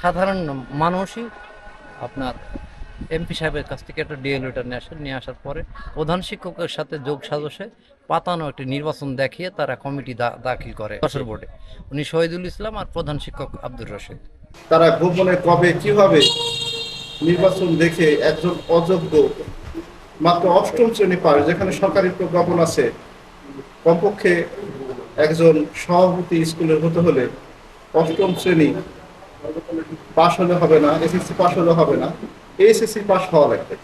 সাধারণ মানুষই আপনার এমপি সাহেবের কাছ থেকে একটা ডিএল লেটার নিয়ে আসেন নিয়ে আসার পরে প্রধান শিক্ষকের সাথে যোগ সাজসে পাতানো একটি নির্বাচন দেখিয়ে তারা কমিটি দাখিল করে যশোর বোর্ডে। উনি শহীদুল ইসলাম আর প্রধান শিক্ষক আব্দুর রশিদ। তারা গোপনে কবে, কীভাবে নির্বাচন দেখে একজন অযোগ্য, মাত্র অষ্টম শ্রেণি পাস যেখানে সরকারি প্রজ্ঞাপন আছে, কমপক্ষে একজন সভাপতি স্কুলের হতে হলে অষ্টম শ্রেণি পাশ হলে হবে না এসএসসি পাশ হলে হবে না এইচএসসি পাস হওয়া লাগবে।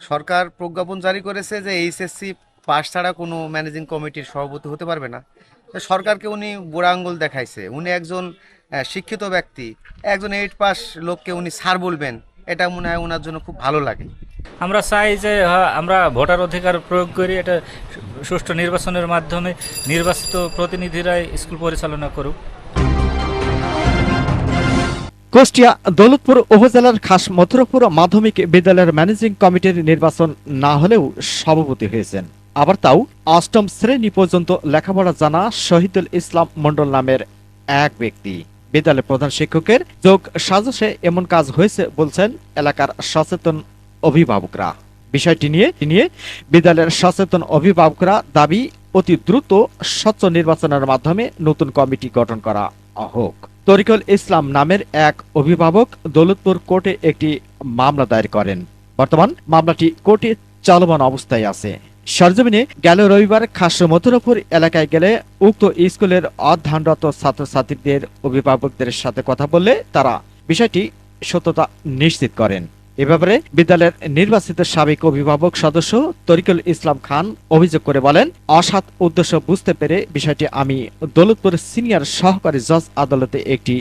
সরকার প্রজ্ঞাপন জারি করেছে যে এইচএসসি পাস ছাড়া কোনো ম্যানেজিং কমিটির সভাপতি হতে পারবে না। সরকারকে উনি বুড়া আঙ্গুল দেখাইছে। উনি একজন শিক্ষিত ব্যক্তি। একজন এইট পাস লোককে উনি স্যার বলবেন এটা মনে হয় ওনার জন্য খুব ভালো লাগে। আমরা চাই যে হ্যাঁ, আমরা ভোটার অধিকার প্রয়োগ করি এটা সুষ্ঠু নির্বাচনের মাধ্যমে নির্বাচিত প্রতিনিধিরাই স্কুল পরিচালনা করুক। কুষ্টিয়া দৌলতপুর উপজেলার খাস মথুরাপুর মাধ্যমিক বিদ্যালয়ের ম্যানেজিং কমিটির নির্বাচন না হলেও সভাপতি হয়েছেন। আবার তাও অষ্টম শ্রেণি পর্যন্ত লেখাপড়া জানা শহীদুল ইসলাম মন্ডল নামের এক ব্যক্তি। বিদ্যালয়ের প্রধান শিক্ষকের যোগ সাজসে এমন কাজ হয়েছে বলছেন এলাকার সচেতন অভিভাবকরা। বিষয়টি নিয়ে নিয়ে বিদ্যালয়ের সচেতন অভিভাবকরা দাবি, অতি দ্রুত স্বচ্ছ নির্বাচনের মাধ্যমে নতুন কমিটি গঠন করা হোক। তরিকুল ইসলাম নামের এক অভিভাবক দৌলতপুর কোর্টে একটি মামলা দায়ের করেন। বর্তমান মামলাটি কোর্টে চলমান অবস্থায় আছে। সরজমিনে গেল রবিবার খাস মথুরাপুর এলাকায় গেলে উক্ত স্কুলের অধ্যয়নরত ছাত্রছাত্রীদের অভিভাবকদের সাথে কথা বললে তারা বিষয়টি সত্যতা নিশ্চিত করেন। এ ব্যাপারে বিদ্যালয়ের নির্বাচিত সাবেক অভিভাবক সদস্য তরিকুল ইসলাম খান অভিযোগ করে বলেন অসৎ উদ্দেশ্য বুঝতে পেরে বিষয়টি আমি দৌলতপুর সিনিয়র সহকারী জজ আদালতে একটি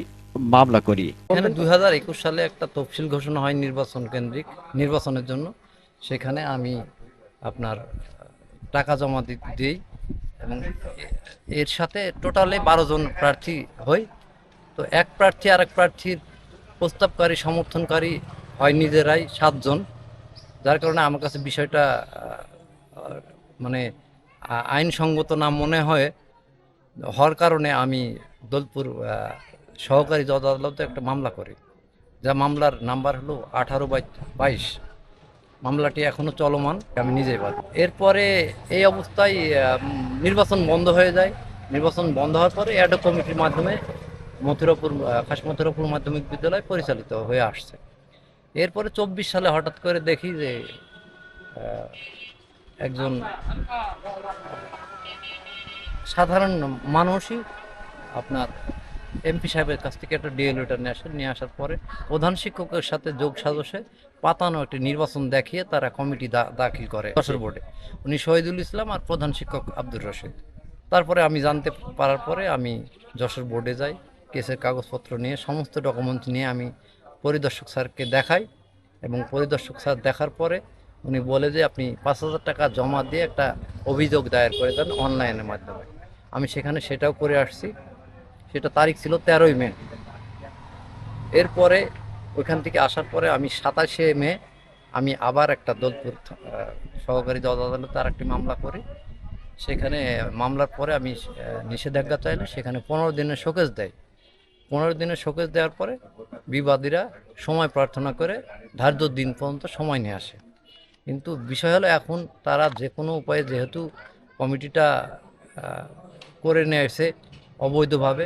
মামলা করি। এখানে দুই হাজার একুশ সালে একটা তফসিল ঘোষণা হয় নির্বাচন কেন্দ্রিক নির্বাচনের জন্য। সেখানে আমি আপনার টাকা জমা দিই এবং এর সাথে টোটালে বারো জন প্রার্থী হই। তো এক প্রার্থী আর এক প্রার্থীর প্রস্তাবকারী, সমর্থনকারী হয় নিজেরাই সাতজন, যার কারণে আমার কাছে বিষয়টা মানে আইনসঙ্গত না মনে হয়, হওয়ার কারণে আমি দোলপুর সহকারী জজ আদালতে একটা মামলা করি। যা মামলার নাম্বার হলো আঠারো বাই বাইশ। মামলাটি এখনও চলমান, আমি নিজেই বাদ। এরপরে এই অবস্থায় নির্বাচন বন্ধ হয়ে যায়। নির্বাচন বন্ধ হওয়ার পরে অ্যাডো কমিটির মাধ্যমে মথুরাপুর খাস মথুরাপুর মাধ্যমিক বিদ্যালয় পরিচালিত হয়ে আসছে। এরপরে চব্বিশ সালে হঠাৎ করে দেখি যে একজন সাধারণ মানুষই আপনার এমপি সাহেবের কাছ থেকে একটা ডিএল লেটার নিয়ে আসেন নিয়ে আসার পরে প্রধান শিক্ষকের সাথে যোগ সাজসে পাতানো একটি নির্বাচন দেখিয়ে তারা কমিটি দা- দাখিল করে যশোর বোর্ডে। উনি শহীদুল ইসলাম আর প্রধান শিক্ষক আব্দুর রশিদ। তারপরে আমি জানতে পারার পরে আমি যশোর বোর্ডে যাই কেসের কাগজপত্র নিয়ে সমস্ত ডকুমেন্টস নিয়ে আমি পরিদর্শক স্যারকে দেখাই এবং পরিদর্শক স্যার দেখার পরে উনি বলে যে আপনি পাঁচ হাজার টাকা জমা দিয়ে একটা অভিযোগ দায়ের করে দেন অনলাইনের মাধ্যমে। আমি সেখানে সেটাও করে আসছি। সেটা তারিখ ছিল তেরোই মে। এরপরে ওইখান থেকে আসার পরে আমি সাতাশে মে আমি আবার একটা দোলপুর সহকারী জজ আদালতে আর একটি মামলা করি। সেখানে মামলার পরে আমি নিষেধাজ্ঞা চাইলে সেখানে পনেরো দিনের শোকেজ দেয়। পনেরো দিনের শোকেজ দেওয়ার পরে বিবাদীরা সময় প্রার্থনা করে, ধার্য দিন পর্যন্ত সময় নিয়ে আসে। কিন্তু বিষয় হলো এখন তারা যে কোনো উপায়ে যেহেতু কমিটিটা করে নিয়ে এসে অবৈধভাবে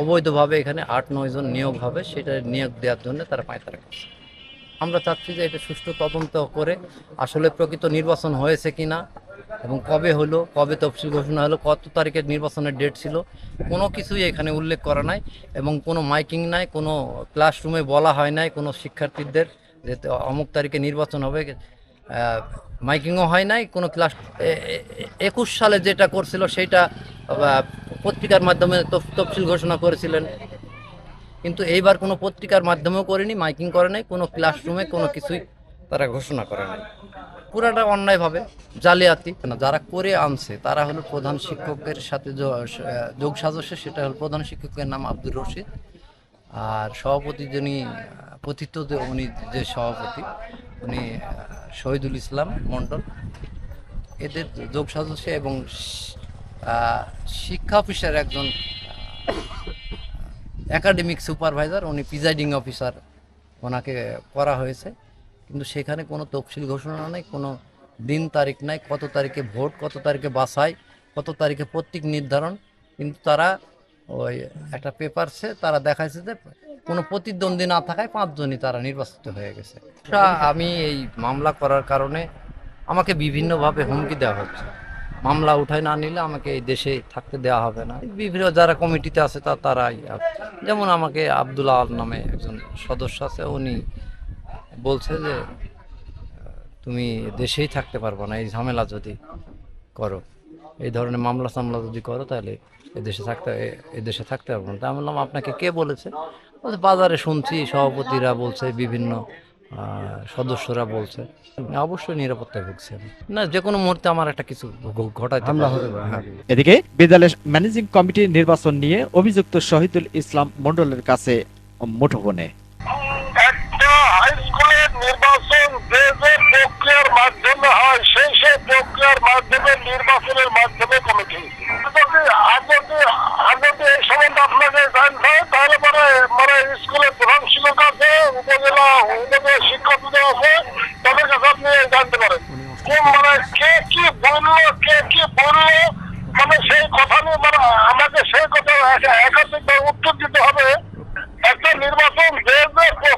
অবৈধভাবে এখানে আট, নয় জন নিয়োগ হবে, সেটা নিয়োগ দেওয়ার জন্য তারা পায়তারা করছে। আমরা চাচ্ছি যে এটা সুষ্ঠু তদন্ত করে আসলে প্রকৃত নির্বাচন হয়েছে কিনা এবং কবে হলো, কবে তফসিল ঘোষণা হলো, কত তারিখে নির্বাচনের ডেট ছিল, কোনো কিছুই এখানে উল্লেখ করা নাই এবং কোনো মাইকিং নাই, কোনো ক্লাসরুমে বলা হয় নাই, কোনো শিক্ষার্থীদের যে অমুক তারিখে নির্বাচন হবে মাইকিংও হয় নাই, কোনো ক্লাস একুশ সালে যেটা করছিল সেটা পত্রিকার মাধ্যমে তফসিল ঘোষণা করেছিলেন। কিন্তু এইবার কোনো পত্রিকার মাধ্যমেও করেনি, মাইকিং করে নাই, কোনো ক্লাসরুমে কোনো কিছুই তারা ঘোষণা করে নাই। পুরাটা অন্যায়ভাবে জালিয়াতি। যারা করে আনছে, তারা হলো প্রধান শিক্ষকের সাথে যোগ সাজসে, সেটা হলো প্রধান শিক্ষকের নাম আব্দুর রশিদ। আর সভাপতি যিনি কথিত উনি যে সভাপতি, উনি শহীদুল ইসলাম মণ্ডল। এদের যোগ সদস্য এবং শিক্ষা অফিসার একজন একাডেমিক সুপারভাইজার উনি প্রিজাইডিং অফিসার ওনাকে করা হয়েছে। কিন্তু সেখানে কোনো তফসিল ঘোষণা নেই, কোনো দিন তারিখ নাই, কত তারিখে ভোট, কত তারিখে বাছাই, কত তারিখে প্রত্যেক নির্ধারণ। কিন্তু তারা ওই একটা পেপারসে তারা দেখাইছে যে কোনো প্রতিদ্বন্দ্বী না থাকায় পাঁচজনই তারা নির্বাচিত হয়ে গেছে। আমি এই মামলা করার কারণে আমাকে বিভিন্নভাবে হুমকি দেওয়া হচ্ছে। মামলা উঠায় না নিলে আমাকে এই দেশে থাকতে দেওয়া হবে না। বিভিন্ন যারা কমিটিতে আছে তা, তারাই যেমন আমাকে আব্দুল্লাহ আল নামে একজন সদস্য আছে, উনি বলছে যে তুমি দেশেই থাকতে পারব না এই ঝামেলা যদি করো এই ধরনের মামলা সামলা যদি করো তাহলে এদেশে থাকতে এদেশে থাকতে পারব না তা আমি বললাম আপনাকে কে বলেছে বলছে, বাজারে শুনছি সভাপতিরা বলছে বিভিন্ন সদস্যরা বলছে অবশ্যই নিরাপত্তায় ভুগছি আমি। না যে কোনো মুহূর্তে আমার একটা কিছু ঘটাইতে হামলা হতে হ্যাঁ। এদিকে বিদ্যালয়ের ম্যানেজিং কমিটির নির্বাচন নিয়ে অভিযুক্ত শহীদুল ইসলাম মণ্ডলের কাছে মুঠোফোনে একটা হাই স্কুলের নির্বাচন যে প্রক্রিয়ার মাধ্যমে হয়, সেই সেই প্রক্রিয়ার মাধ্যমে নির্বাচনের মাধ্যমে কমিটি। যদি এই সম্বন্ধে আপনাকে জানতে হয়, তাহলে পরে মানে স্কুলের প্রধান শিক্ষক আছে, উপজেলা উপজেলা শিক্ষকদের আছে, তাদের কাছে আপনি জানতে পারেন। কোন মানে কে কি বলল, কে কি বলল মানে সেই কথা নিয়ে মানে আমাকে সেই কথা একাধিক উত্তর দিতে হবে। একটা নির্বাচন যে যে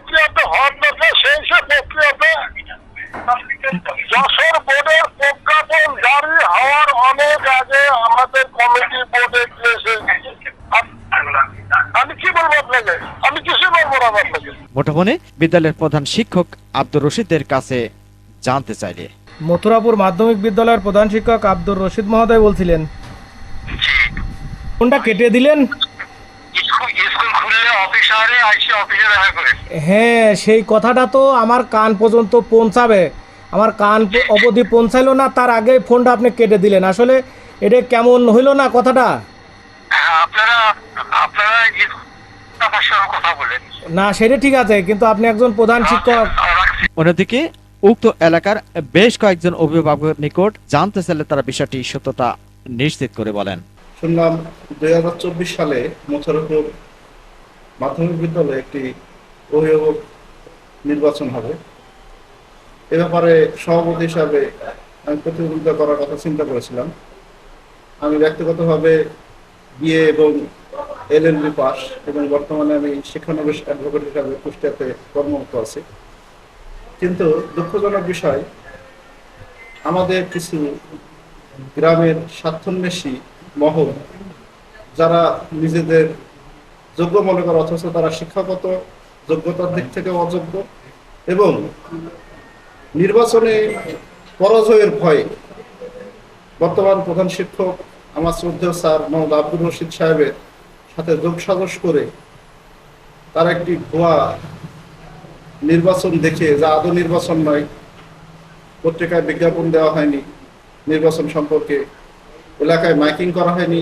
মুঠোফোনে বিদ্যালয়ের প্রধান শিক্ষক আব্দুর রশিদের কাছে জানতে চাইলে। মথুরাপুর মাধ্যমিক বিদ্যালয়ের প্রধান শিক্ষক আব্দুর রশিদ মহোদয় বলছিলেন। ফোনটা কেটে দিলেন? হ্যাঁ সেই কথাটা তো আমার কান পর্যন্ত পৌঁছাবে। আমার কান অবধি পৌঁছাইলো না তার আগে ফোনটা আপনি কেটে দিলেন। আসলে এটা কেমন হইল না কথাটা? হ্যাঁ, আপনারা আমার সঙ্গে কথা বলেন না সেটা ঠিক আছে কিন্তু আপনি একজন প্রধান শিক্ষক। অন্যদিকে উক্ত এলাকার বেশ কয়েকজন অভিভাবকের নিকট জানতে চাইলে তারা বিষয়টি সত্যতা নিশ্চিত করে বলেন। শুনলাম দুই হাজার চব্বিশ সালে মথুরাপুর মাধ্যমিক বিদ্যালয়ে একটি অভিভাবক নির্বাচন হবে। এ ব্যাপারে সভাপতি হিসাবে আমি প্রতিযোগিতা করার কথা চিন্তা করেছিলাম। আমি ব্যক্তিগতভাবে বিএ এবং এলএলবি পাস এবং বর্তমানে আমি শিক্ষানবিশ অ্যাডভোকেট হিসাবে কুষ্টিয়াতে কর্মরত আছি। কিন্তু দুঃখজনক বিষয়, আমাদের কিছু গ্রামের স্বার্থন্বেষী মহল, যারা নিজেদের যোগ্য মনে করে, অথচ তারা শিক্ষাগত যোগ্যতার দিক থেকে অযোগ্য এবং নির্বাচনে পরাজয়ের ভয়ে বর্তমান প্রধান শিক্ষক আমার শ্রদ্ধেয় স্যার মোহাম্মদ আব্দুর রশিদ সাহেবের সাথে যোগ সাজস করে তার একটি ভুয়া নির্বাচন দেখে, যা আদৌ নির্বাচন নয়, পত্রিকায় বিজ্ঞাপন দেওয়া হয়নি, নির্বাচন সম্পর্কে এলাকায় মাইকিং করা হয়নি,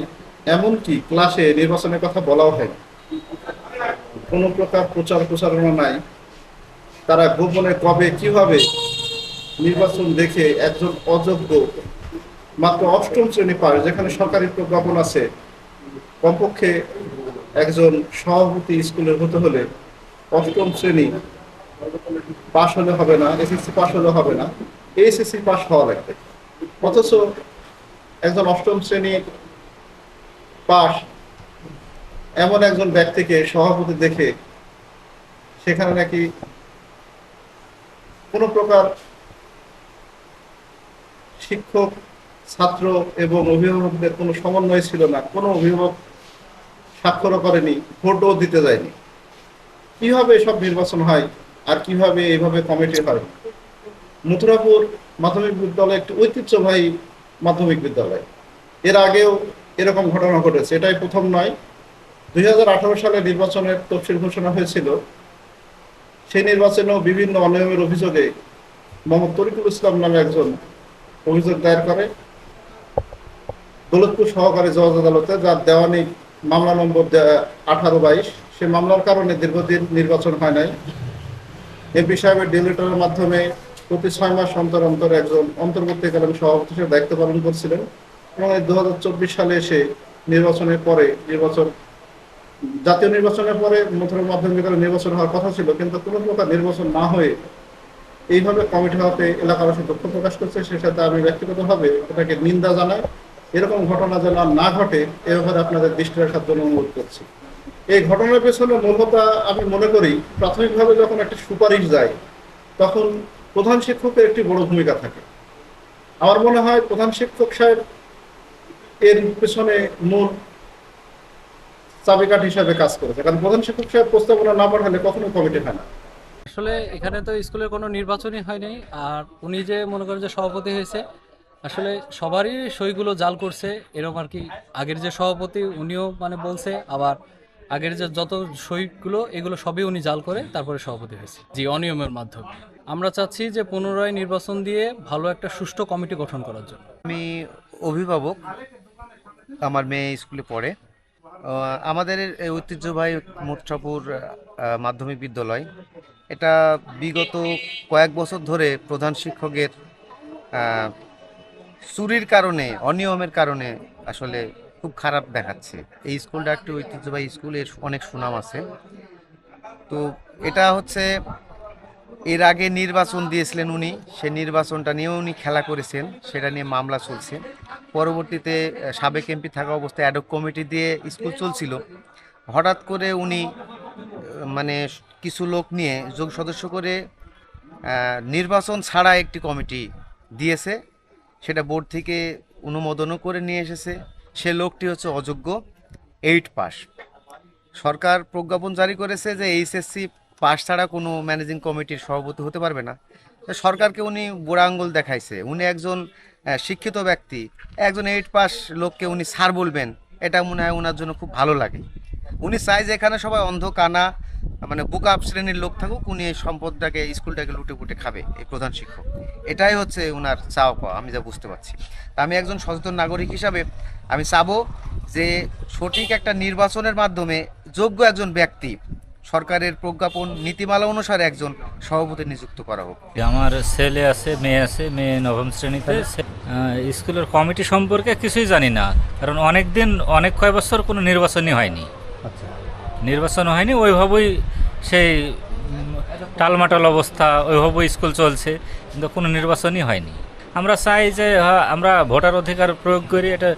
এমনকি ক্লাসে নির্বাচনের কথা বলাও হয়নি। কোনো প্রকার প্রচার প্রচারণা নাই। তারা গোপনে কবে, কীভাবে নির্বাচন দেখে একজন অযোগ্য মাত্র অষ্টম শ্রেণি পায় যেখানে সরকারি প্রজ্ঞাপন আছে। কমপক্ষে একজন সভাপতি স্কুলের হতে হলে অষ্টম শ্রেণি পাশ হলে হবে না, এসএসসি পাশ হলে হবে না। এইচএসসি পাশ হওয়া লাগবে। অথচ একজন অষ্টম শ্রেণির পাশ এমন একজন ব্যক্তিকে সভাপতি দেখে সেখানে নাকি কোনো প্রকার শিক্ষক ছাত্র এবং অভিভাবকদের কোনো সমন্বয় ছিল না, কোনো অভিভাবক স্বাক্ষরও করেনি, ভোটও দিতে যায়নি। কীভাবে এসব নির্বাচন হয় আর কীভাবে এইভাবে কমিটি হয়? মথুরাপুর মাধ্যমিক বিদ্যালয় একটি ঐতিহ্যবাহী মাধ্যমিক বিদ্যালয়। এর আগেও এরকম ঘটনা ঘটেছে। এটাই প্রথম নয়। দুই সালে নির্বাচনের তফসিল ঘোষণা হয়েছিল। সেই নির্বাচনেও বিভিন্ন অনিয়মের অভিযোগে মোহাম্মদ তরিকুল ইসলাম নামে একজন অভিযোগ দায়ের করে। দৌলতপুর সহকারী জজ আদালতে, যার দেওয়ানি মামলা নম্বর আঠারো বাইশ, সে মামলার কারণে দীর্ঘদিন নির্বাচন হয় নাই। এমপি সাহেবের ডিলিটারের মাধ্যমে প্রতি ছয় মাস অন্তর অন্তর একজন অন্তর্বর্তীকালীন সভাপতি হিসেবে দায়িত্ব পালন করছিলেন এবং দু সালে এসে নির্বাচনের পরে নির্বাচন জাতীয় নির্বাচনের পরে মথুরা মাধ্যমিক নির্বাচন হওয়ার কথা ছিল, কিন্তু কোনো প্রকার নির্বাচন না হয়ে এইভাবে কমিটি হওয়াতে এলাকাবাসী দুঃখ প্রকাশ করছে। সে সাথে আমি ব্যক্তিগতভাবে এটাকে নিন্দা জানাই। এরকম ঘটনা যেন না ঘটে এ ব্যাপারে আপনাদের দৃষ্টি রাখার জন্য অনুরোধ করছি। এই ঘটনার পেছনে মূলত আমি মনে করি, প্রাথমিকভাবে যখন একটা সুপারিশ যায়, তখন প্রধান শিক্ষকের একটি বড় ভূমিকা থাকে। আমার মনে হয় প্রধান শিক্ষক সাহেব এর পেছনে মূল চাবিকাঠ হিসাবে কাজ করেছে। কারণ প্রধান শিক্ষক সাহেব প্রস্তাবনা না পাঠালে কখনো কমিটি হয় না। আসলে এখানে তো স্কুলের কোনো নির্বাচনই হয়নি। আর উনি যে মনে করেন যে সভাপতি হয়েছে আসলে সবারই সইগুলো জাল করছে, এরকম আর কি। আগের যে সভাপতি, উনিও মানে বলছে, আবার আগের যে যত সইগুলো, এগুলো সবই উনি জাল করে তারপরে সভাপতি হয়েছে। জি, অনিয়মের মাধ্যমে। আমরা চাচ্ছি যে পুনরায় নির্বাচন দিয়ে ভালো একটা সুষ্ঠু কমিটি গঠন করার জন্য। আমি অভিভাবক, আমার মেয়ে স্কুলে পড়ে। আমাদের এই ঐতিহ্যবাহী মোত্রাপুর মাধ্যমিক বিদ্যালয়, এটা বিগত কয়েক বছর ধরে প্রধান শিক্ষকের চুরির কারণে, অনিয়মের কারণে আসলে খুব খারাপ দেখাচ্ছে। এই স্কুলটা একটি ঐতিহ্যবাহী স্কুল, এর অনেক সুনাম আছে। তো এটা হচ্ছে, এর আগে নির্বাচন দিয়েছিলেন উনি, সে নির্বাচনটা নিয়েও উনি খেলা করেছেন, সেটা নিয়ে মামলা চলছে। পরবর্তীতে সাবেক এমপি থাকা অবস্থায় অ্যাডক কমিটি দিয়ে স্কুল চলছিল। হঠাৎ করে উনি মানে কিছু লোক নিয়ে যোগ সদস্য করে নির্বাচন ছাড়া একটি কমিটি দিয়েছে। সেটা বোর্ড থেকে অনুমোদনও করে নিয়ে এসেছে। সে লোকটি হচ্ছে অযোগ্য এইট পাস। সরকার প্রজ্ঞাপন জারি করেছে যে এইচএসসি পাস ছাড়া কোনো ম্যানেজিং কমিটির সভাপতি হতে পারবে না। সরকারকে উনি বুড়া আঙ্গুল দেখাইছে। উনি একজন শিক্ষিত ব্যক্তি। একজন এইট পাস লোককে উনি স্যার বলবেন। এটা মনে হয় ওনার জন্য খুব ভালো লাগে। উনি চাই যে এখানে সবাই অন্ধ, কানা মানে বুকা শ্রেণির লোক থাকুক উনি এই সম্পদটাকে স্কুলটাকে লুটে পুটে খাবে এই প্রধান শিক্ষক। এটাই হচ্ছে ওনার চাওয়া পাওয়া আমি যা বুঝতে পারছি। তা আমি একজন সচেতন নাগরিক হিসাবে আমি চাবো যে সঠিক একটা নির্বাচনের মাধ্যমে যোগ্য একজন ব্যক্তি সরকারের প্রজ্ঞাপন নীতিমালা অনুসারে একজন সভাপতি নিযুক্ত করা হোক। আমার ছেলে আছে মেয়ে আছে মেয়ে নবম শ্রেণীতে। স্কুলের কমিটি সম্পর্কে কিছুই জানি না কারণ অনেক দিন অনেক কয় বছর কোনো নির্বাচনই হয়নি। নির্বাচন হয়নি ওইভাবেই সেই টালমাটাল অবস্থা ওইভাবেই স্কুল চলছে কিন্তু কোনো নির্বাচনই হয়নি। আমরা চাই যে হ্যাঁ, আমরা ভোটার অধিকার প্রয়োগ করি এটা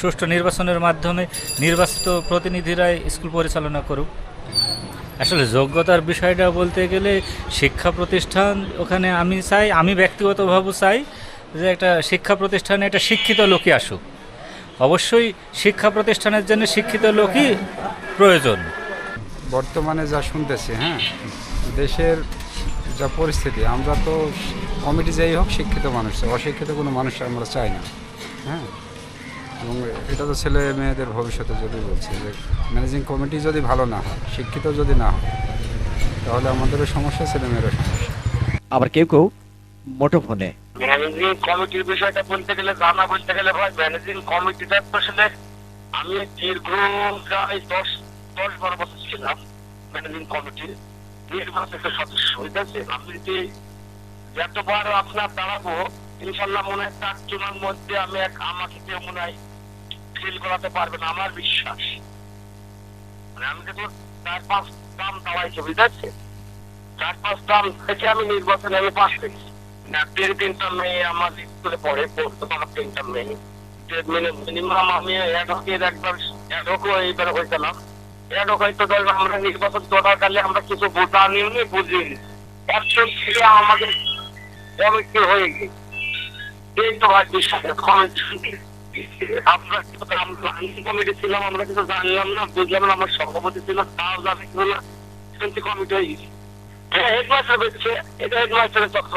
সুষ্ঠু নির্বাচনের মাধ্যমে নির্বাচিত প্রতিনিধিরাই স্কুল পরিচালনা করুক। আসলে যোগ্যতার বিষয়টা বলতে গেলে শিক্ষা প্রতিষ্ঠান ওখানে আমি চাই আমি ব্যক্তিগতভাবে চাই যে একটা শিক্ষা প্রতিষ্ঠানে একটা শিক্ষিত লোকই আসুক। অবশ্যই শিক্ষা প্রতিষ্ঠানের জন্য শিক্ষিত লোকই প্রয়োজন। বর্তমানে যা শুনতেছি হ্যাঁ দেশের যা পরিস্থিতি আমরা তো কমিটি যাই হোক শিক্ষিত মানুষ অশিক্ষিত কোনো মানুষ আমরা চাই না হ্যাঁ। এবং এটা তো ছেলে মেয়েদের ভবিষ্যতে যদি বলছে যে ম্যানেজিং কমিটি যদি ভালো না হয় শিক্ষিত যদি না হয় তাহলে আমাদেরও সমস্যা ছেলে মেয়েরও সমস্যা। আবার কেউ কেউ মুঠোফোনে ম্যানেজিং কমিটির বিষয়টা বলতে গেলে, জানা বলতে গেলে ভাই, ম্যানেজিং কমিটিটা আসলে আমি দীর্ঘ প্রায় দশ দশ বারো বছর ছিলাম ম্যানেজিং কমিটির নির্বাচিত সদস্য, ঠিক আছে? আমি যদি যতবার আপনার দাঁড়াবো, ইনশাল্লাহ মনে হয় চারজনের মধ্যে আমি এক আমাকে কেউ মনে হয় ফিল করাতে পারবে না, আমার বিশ্বাস। মানে আমি কিন্তু চার পাঁচ দাম দাঁড়াইছি, বুঝতে পারছি চার পাঁচ দাম থেকে আমি নির্বাচনে আমি পাশ পেয়েছি না তিন তিনটা আমার স্কুলে পড়ে পড়তো আমার তিনটা মেয়ে মিনিমাম আমি অ্যাডভোকেট একবার অ্যাডভোকও এইবার হয়েছিলাম। অ্যাডভোক হয়তো ধরেন আমরা নির্বাচন চলাকালে আমরা কিছু বোঝা নিয়ে বুঝিনি। একজন ছেলে আমাদের কমিটি হয়ে গেছে? এই তো ভাই বিশ্বাস আমরা ছিলাম, আমরা কিছু জানলাম না, বুঝলাম না, আমার সভাপতি ছিল, তাও জানি না। কিন্তু কমিটি হয়ে গেছে। হ্যাঁ হেডমাস্টার বেঁচেছে এটা হেডমাস্টারের চক্র